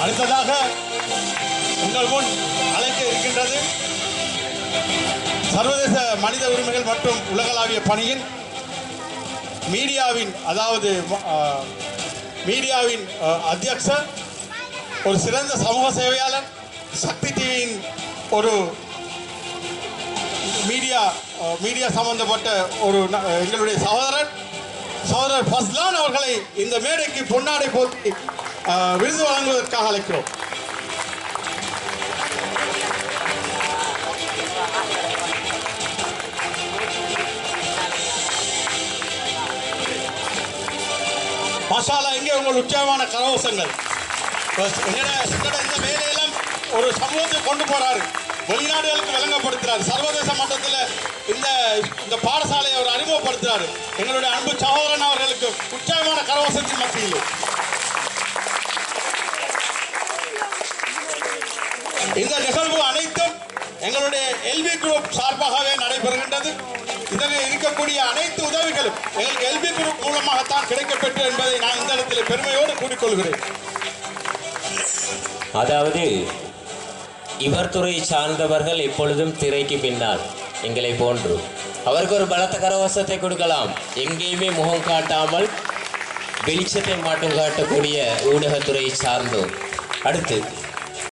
அடுத்ததாக உங்கள் முன் அழைக்க இருக்கின்றது சர்வதேச மனித உரிமைகள் மற்றும் உலகளாவிய பணியின் மீடியாவின் அதாவது மீடியாவின் அஹ், அத்தியக்ஷர் ஒரு சிறந்த சமூக சேவையாளர் சக்தி டிவியின் ஒரு மீடியா மீடியா சம்பந்தப்பட்ட ஒரு ந- எங்களுடைய சகோதரர் சகோதரர் ஃபஸ்லான் அவர்களை இந்த மேடைக்கு பொன்னாடை போட்டி விருது வழங்குவதற்காக அழைக்கிறோம். மசாலா இங்கே உங்கள் உற்சாகமான கரவசங்கள் எங்கட இந்த வேலையெல்லாம் ஒரு சமூகத்தை கொண்டு போறாரு. வெளிநாடுகளுக்கு விளங்கப்படுத்துறாரு. சர்வதேச மட்டத்தில் இந்த இந்த பாடசாலையை அவர் அறிமுகப்படுத்துறாரு. எங்களுடைய அன்பு சகோதரன் அவர்களுக்கு உற்சாகமான கரவசத்தின் மத்தியில். இந்த நிகழ்வு அனைத்தும் எங்களுடைய எல்பி குரூப் சார்பாகவே நடைபெறுகின்றது. இதனை இருக்கக்கூடிய அனைத்து உதவிகளும் எங்களுக்கு எல்பி குரூப் மூலமாகத்தான் கிடைக்கப்பெற்று என்பதை நான் இந்த இடத்தில் பெருமையோடு கூறிக்கொள்கிறேன். அதாவது இவர் துறை சார்ந்தவர்கள் எப்பொழுதும் திரைக்கு பின்னால் எங்களை போன்று. அவருக்கு ஒரு பலத்த கரவசத்தை கொடுக்கலாம். எங்கேயுமே முகம் காட்டாமல் வெளிச்சத்தை மாட்டும் காட்டக்கூடிய ஊடகத்துறையை சார்ந்தோம். அடுத்து